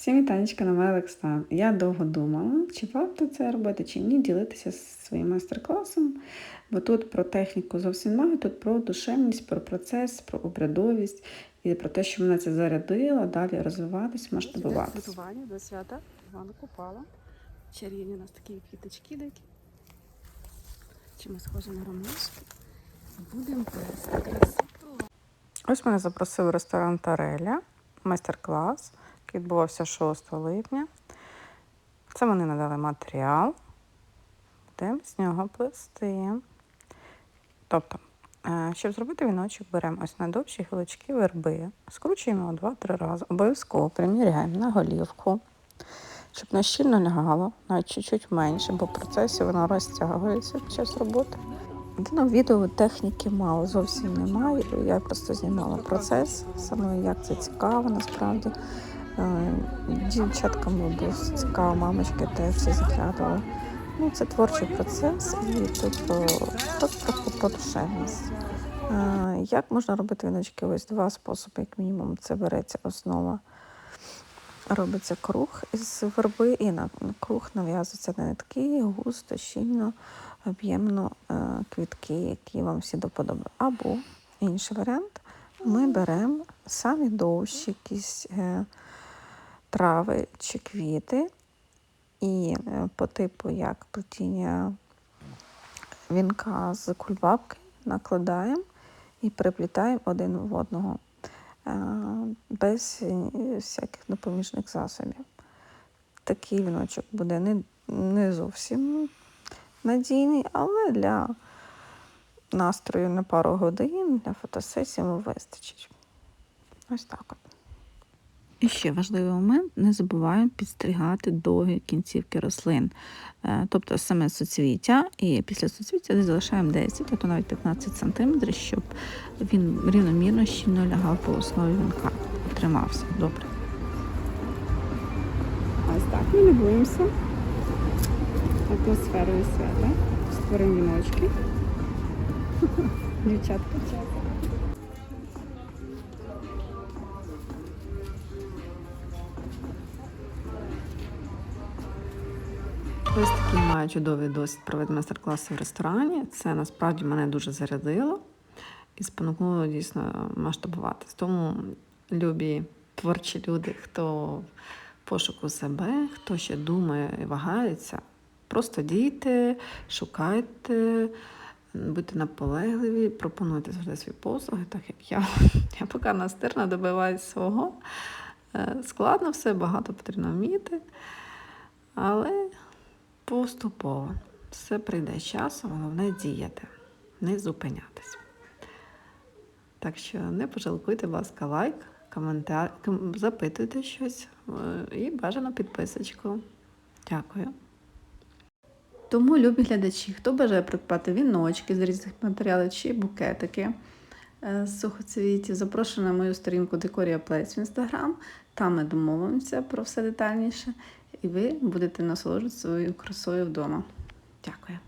Всім вітанечка на мене Олександр. Я довго думала, чи варто це робити, чи ні, ділитися своїм майстер-класом. Бо тут про техніку зовсім мало, тут про душевність, про процес, про обрядовість і про те, що мене це зарядило, далі розвиватись, масштабуватись. До свята Івана Купала. Чарівні у нас такі квіточки дикі. Чимось схоже на ромашки. Будемо плести красоту. Ось мене запросив в ресторан Тареля, майстер-клас, відбувався 6 липня. Це вони надали матеріал. Будемо з нього плести. Тобто, е, щоб зробити віночок, беремо ось найдовші гілочки верби, скручуємо його 2-3 рази, обов'язково приміряємо на голівку, щоб не щільно лягало, навіть чуть-чуть менше, бо в процесі воно розтягується під час роботи. Ну, відео техніки мало, зовсім немає. Я просто знімала процес, саме як це цікаво насправді. Е, Дівчаткам цікаво, мамочки теж всі заглядали. Ну, це творчий процес і тут, о, трохи про душевність. Е, Як можна робити віночки? Ось два способи, як мінімум. Це береться основа, робиться круг із верби, і на на круг нав'язуються нитки, густо, щільно, об'ємно е, квітки, які вам всі до. Або інший варіант, ми беремо самі довші якісь е, трави чи квіти, і е, по типу як плетіння вінка з кульбабки накладаємо і приплітаємо один в одного е, без всяких допоміжних засобів. Такий віночок буде не, не зовсім надійний, але для настрою на пару годин, для фотосесії вистачить. Ось так от. І ще важливий момент: не забуваємо підстригати довгі кінцівки рослин, Е, тобто саме суцвіття, і після суцвіття десь залишаємо 10, а то навіть 15 см, щоб він рівномірно щільно лягав по основі вінка. Тримався добре. Ось так ми любуємося атмосферою свята. Створимо віночки. Дівчатка Ось такий маю чудовий досвід провести майстер-класи в ресторані. Це насправді мене дуже зарядило і спонукнуло дійсно масштабуватись. Тому любі творчі люди, хто в пошуку себе, хто ще думає і вагається, просто дійте, шукайте, будьте наполегливі, пропонуйте завжди свої послуги, так як я. Я поки настирно добиваюсь свого. Е, Складно все, багато потрібно вміти. Але поступово все прийде з часом, головне діяти, не зупинятись. Так що не пожалкуйте, будь ласка, лайк, коментар, запитуйте щось е, і бажано підписочку. Дякую. Тому, любі глядачі, хто бажає придбати віночки з різних матеріалів чи букетики е, з сухоцвітів, запрошую на мою сторінку Декорія Плейс в інстаграм. Там ми домовимося про все детальніше, і ви будете насолоджуватися своєю красою вдома. Дякую.